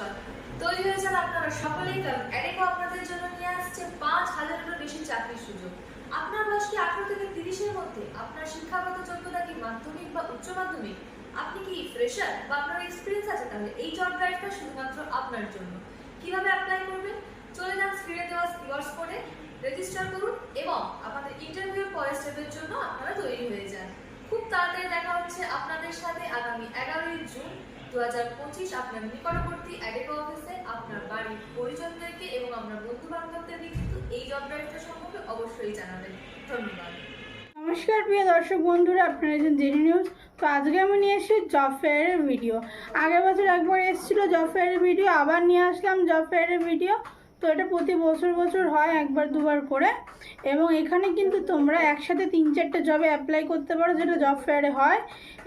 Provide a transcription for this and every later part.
নমস্কার। তৈরি হয়ে যান আপনারা সকলেই কারণ আপনাদের জন্য নিয়ে আসছে পাঁচ হাজারেরও বেশি চাকরির সুযোগ। আপনার বয়স কি আঠারো থেকে তিরিশের মধ্যে? আপনার শিক্ষাগত যোগ্যতা কি মাধ্যমিক বা উচ্চ আপনি কি ফ্রেশার বা আপনার এক্সপিরিয়েন্স আছে তাহলে এই জব ড্রাইভটা শুধুমাত্র আপনার জন্য। কীভাবে অ্যাপ্লাই করবেন? চলে যান স্ক্রিনে দেওয়া কোডে রেজিস্টার করুন এবং আপনাদের ইন্টারভিউ পরের জন্য আপনারা তৈরি হয়ে যান। খুব তাড়াতাড়ি দেখা হচ্ছে আপনাদের সাথে আগামী এগারোই জুন। দু হাজার পঁচিশ আপনার নিকটবর্তী অ্যাডেকো অফিসে আপনার বাড়ির এবং আপনার বন্ধু বান্ধবদের এই জব ড্রাইভটা সম্পর্কে অবশ্যই জানাবেন। ধন্যবাদ। নমস্কার প্রিয় দর্শক বন্ধুরা, আপনারা একজন জেনে নিউজ। তো আজকে আমি নিয়ে এসেছি জব ফেয়ারের ভিডিও। আগের বছর একবার এসেছিল জব ফেয়ারের ভিডিও, আবার নিয়ে আসলাম জব ফেয়ারের ভিডিও। তো এটা প্রতি বছর বছর হয় একবার, দুবার করে। এবং এখানে কিন্তু তোমরা একসাথে তিন, চারটে জবে অ্যাপ্লাই করতে পারো, যেটা জব ফেয়ারে হয়।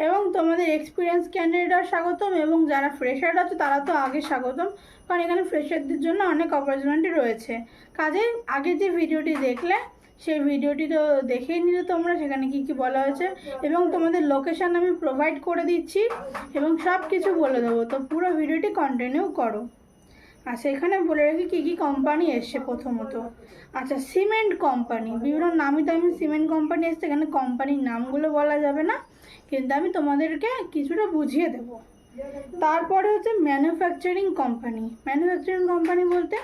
এবং তোমাদের এক্সপিরিয়েন্স ক্যান্ডিডেটরা স্বাগতম, এবং যারা ফ্রেশার আছে, তারা তো আগে স্বাগতম। কারণ এখানে ফ্রেশারদের জন্য অনেক অপরচুনিটি রয়েছে। কাজে আগে যে ভিডিওটি দেখলে, সেই ভিডিওটি তো দেখেই নিলে তোমরা, সেখানে কি কি বলা হয়েছে। এবং তোমাদের লোকেশন আমি প্রোভাইড করে দিচ্ছি, এবং সব কিছু বলে দেবো। তো পুরো ভিডিওটি কন্টিনিউ করো। আচ্ছা এখানে বলে রাখি কী কী কোম্পানি এসছে প্রথমত। আচ্ছা সিমেন্ট কোম্পানি বিভিন্ন নামি দামি সিমেন্ট কোম্পানি এসছে। এখানে কোম্পানির নামগুলো বলা যাবে না, কিন্তু আমি তোমাদেরকে কিছুটা বুঝিয়ে দেবো। তারপরে হচ্ছে ম্যানুফ্যাকচারিং কোম্পানি ম্যানুফ্যাকচারিং কোম্পানি বলতে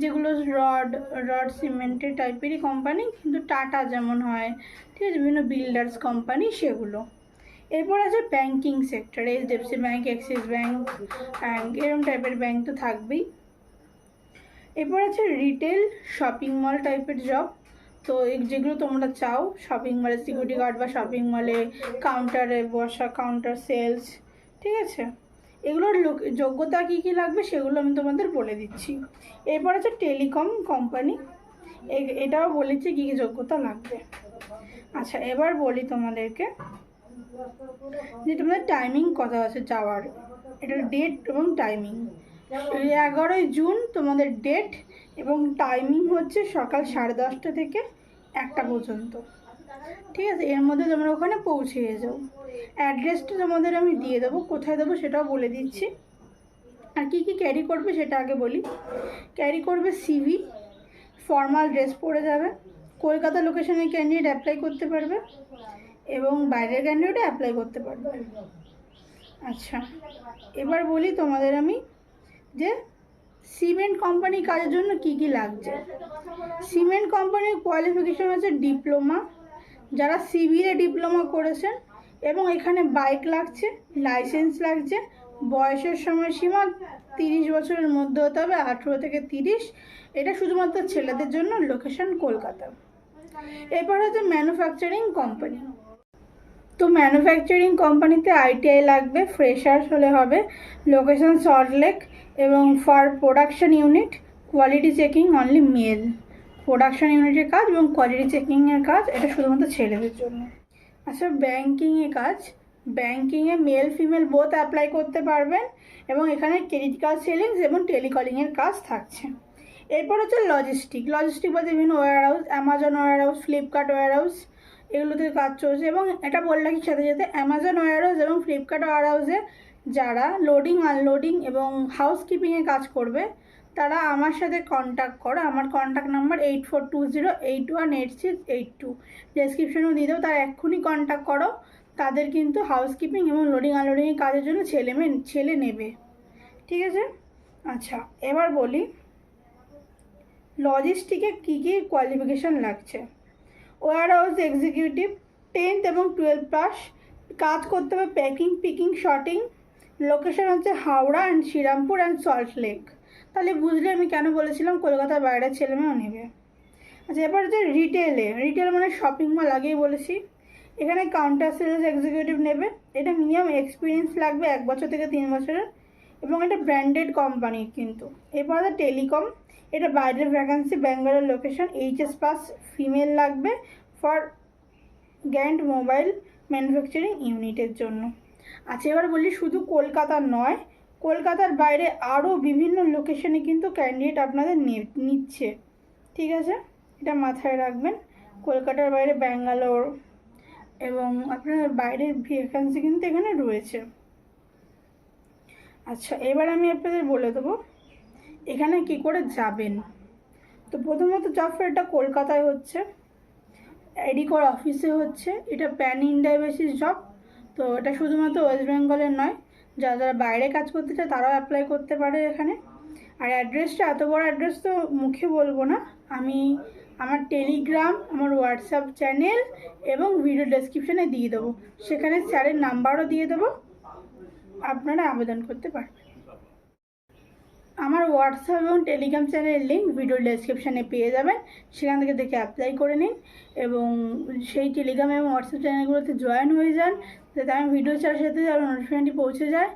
যেগুলো রড রড সিমেন্টের টাইপেরই কোম্পানি কিন্তু টাটা যেমন হয়, ঠিক আছে, বিভিন্ন বিল্ডার্স কোম্পানি সেগুলো। এরপর আছে banking sector HDFC bank Axis bank bank এরকম টাইপের ব্যাংক তো থাকবেই। এরপর আছে রিটেল শপিং মল টাইপের জব তো যেগুলো তোমরা চাও শপিং মলে সিকিউরিটি গার্ড বা শপিং মলে কাউন্টারে বসা কাউন্টার সেলস ঠিক আছে? এগুলোর লোক, যোগ্যতা কী কী লাগবে সেগুলো আমি তোমাদের বলে দিচ্ছি। এরপর আছে টেলিকম কোম্পানি এটাও বলেছি কী কী যোগ্যতা লাগবে। আচ্ছা এবার বলি তোমাদেরকে যে তোমাদের টাইমিং কথা আছে যাওয়ার, এটার ডেট এবং টাইমিং এগারোই জুন তোমাদের ডেট এবং টাইমিং হচ্ছে সকাল সাড়ে দশটা থেকে একটা পর্যন্ত। ঠিক আছে, এর মধ্যে তোমরা ওখানে পৌঁছে যাও। অ্যাড্রেসটা তোমাদের আমি দিয়ে দেবো, কোথায় দেবো সেটাও বলে দিচ্ছি। আর কী কী ক্যারি করবে সেটা আগে বলি। ক্যারি করবে সিভি ফর্মাল ড্রেস পরে যাবে। কলকাতা লোকেশনে ক্যান্ডিডেট অ্যাপ্লাই করতে পারবে। এবং বাইরের ক্যান্ডিডেটও অ্যাপ্লাই করতে পারবে। আচ্ছা এবার বলি তোমাদের আমি যে সিমেন্ট কোম্পানি কাজের জন্য কি কি লাগছে। সিমেন্ট কোম্পানির কোয়ালিফিকেশন হচ্ছে ডিপ্লোমা যারা সিভিলে ডিপ্লোমা করেছেন এবং এখানে বাইক লাগছে লাইসেন্স লাগছে, বয়সের সময়সীমা তিরিশ বছরের মধ্যে হতে হবে, আঠেরো থেকে তিরিশ। এটা শুধুমাত্র ছেলেদের জন্য লোকেশন কলকাতা। এরপর হচ্ছে ম্যানুফ্যাকচারিং কোম্পানি তো ম্যানুফ্যাকচারিং কোম্পানিতে আইটিআই লাগবে ফ্রেশার্স হলে হবে লোকেশন সল্টলেক এবং for production unit quality checking only male production ইউনিটের কাজ এবং কোয়ালিটি চেকিংয়ের কাজ, এটা শুধুমাত্র ছেলেদের জন্য। আচ্ছা ব্যাঙ্কিংয়ে কাজ ব্যাঙ্কিংয়ে মেল ফিমেল বোথ অ্যাপ্লাই করতে পারবেন এবং এখানে ক্রেডিট কার্ড সেলিংস এবং টেলিকলিংয়ের কাজ থাকছে। এরপর হচ্ছে লজিস্টিক লজিস্টিক বলতে বিভিন্ন warehouse Amazon warehouse Flipkart warehouse এগুলোতে কাজ চলছে এবং এটা বললে কি সাথে সাথে অ্যামাজন ওয়ার হাউস এবং ফ্লিপকার্ট ওয়ার হাউসে যারা লোডিং আনলোডিং এবং হাউস কিপিংয়ে কাজ করবে, তারা আমার সাথে কন্ট্যাক্ট করো। আমার contact number eight four two zero eight one eight six eight two ডেসক্রিপশনেও দিয়ে দেবো। তারা এক্ষুনি কন্ট্যাক্ট করো। তাদের কিন্তু হাউস কিপিং এবং লোডিং আনলোডিংয়ের কাজের জন্য ছেলে মেয়ে, ছেলে নেবে। ঠিক আছে? আচ্ছা এবার বলি লজিস্টিকে কী কী কোয়ালিফিকেশান লাগছে? ওয়ার হাউস এক্সিকিউটিভ, টেন্থ এবং টুয়েলভ পাস। কাজ করতে হবে প্যাকিং, পিকিং শর্টিং লোকেশন হচ্ছে Howrah and Shrirampur and Salt Lake. তাহলে বুঝলে আমি কেন বলেছিলাম কলকাতার বাইরের ছেলেমেয়েও নেবে। আচ্ছা এবার হচ্ছে রিটেলে। রিটেল মানে শপিং মল, আগেই বলেছি। এখানে কাউন্টার সেলস এক্সিকিউটিভ নেবে। এটা মিনিমাম এক্সপিরিয়েন্স লাগবে এক বছর থেকে তিন বছরের। এবং এটা ব্র্যান্ডেড কোম্পানি কিন্তু। এরপর আছে টেলিকম। এটা বাইরের vacancy Bangalore location HS pass female লাগবে ফর গ্যান্ড মোবাইল ম্যানুফ্যাকচারিং ইউনিটের জন্য। আচ্ছা এবার বলি শুধু কলকাতা নয়, কলকাতার বাইরে আরও বিভিন্ন লোকেশনে কিন্তু ক্যান্ডিডেট আপনাদের নিচ্ছে। ঠিক আছে? এটা মাথায় রাখবেন। কলকাতার বাইরে ব্যাঙ্গালোর এবং আপনার বাইরের ভ্যাকান্সি কিন্তু এখানে রয়েছে। আচ্ছা এবার আমি আপনাদের বলে দেবো, এখানে কি করে যাবেন? তো প্রথমত জব ফেয়ারটা কলকাতায় হচ্ছে এডিকর অফিসে হচ্ছে, এটা প্যান ইন্ডিয়া বেসিস জব তো এটা শুধুমাত্র ওয়েস্ট বেঙ্গলের নয়, যারা যারা বাইরে কাজ করতে চায় তারাও অ্যাপ্লাই করতে পারে এখানে। আর অ্যাড্রেসটা এত বড় অ্যাড্রেস তো মুখে বলব না, আমি আমার টেলিগ্রাম আমার হোয়াটসঅ্যাপ চ্যানেল এবং ভিডিও ডেসক্রিপশানে দিয়ে দেবো। সেখানে স্যারের নাম্বারও দিয়ে দেবো। আপনারা আবেদন করতে পারবেন। আমার হোয়াটসঅ্যাপ এবং টেলিগ্রাম চ্যানেলের লিঙ্ক ভিডিও ডেসক্রিপশানে পেয়ে যাবেন। সেখান থেকে দেখে অ্যাপ্লাই করে নিন এবং সেই টেলিগ্রাম এবং হোয়াটসঅ্যাপ চ্যানেলগুলোতে জয়েন হয়ে যান। যাতে আমি ভিডিও ছাড়ার সাথে আরও নোটিফিকেশনটি পৌঁছে যায়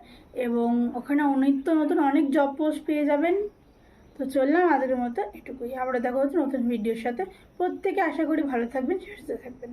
এবং ওখানে নিত্য নতুন অনেক জব পোস্ট পেয়ে যাবেন। তো চললাম আজকের মতো এটুকুই। আবার দেখা হচ্ছে নতুন ভিডিওর সাথে। প্রত্যেকে আশা করি ভালো থাকবেন, সুস্থ থাকবেন।